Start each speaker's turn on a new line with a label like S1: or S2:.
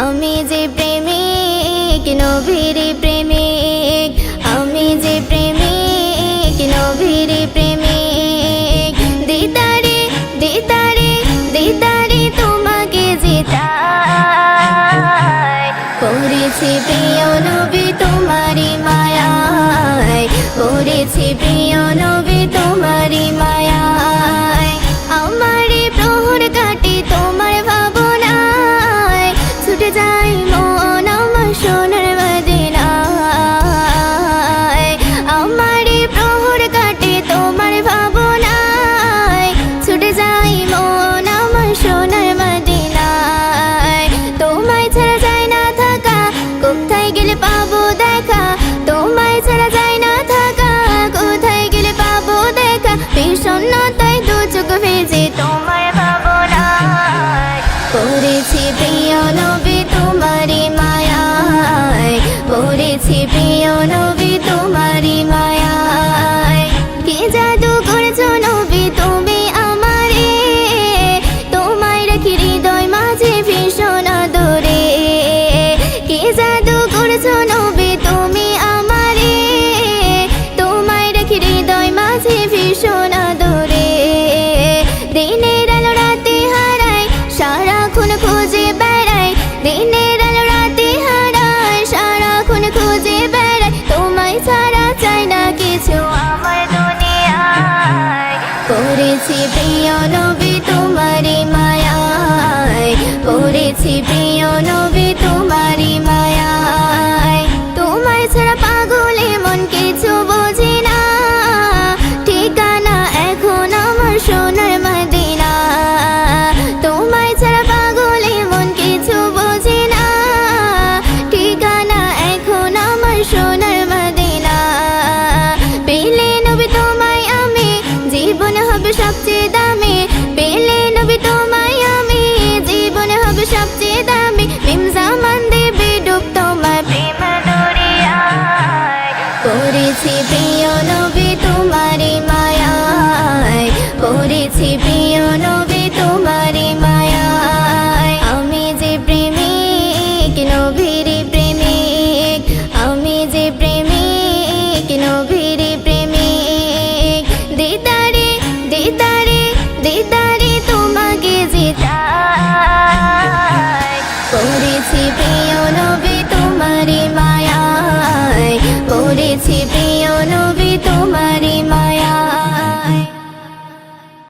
S1: আমি যে প্রেমিক, নবীর প্রেমিক। আমি যে প্রেমিক, নবীর প্রেমিক। দিদারে দিদারে দিদারে তোমাকে জিতাই করেছি প্রিয় নবী তোমারি মায়ায়। করেছি প্রিয় নবী তোমারি মায়ায়। চোখ ভেজে তোমায় পাবো না করেছি প্রিয় নবী তোমারি মায়ায়। করেছি প্রিয় নবী তোমারি মায়ায়। কি জাদু করেছ নবী তুমি আমারে? তোমায় রাখি হৃদয় মাঝে ভীষণ দূরে কি জাদু করেছি প্রিয় নবী তোমারি মায়ায়। পড়েছি প্রিয় নবী জীবন সবচেয়ে দিদারি দিদারি তোমাকে জিতায় পড়েছি প্রিয় নবী তোমারি মায়ায়। পড়েছি প্রিয় নবী তোমার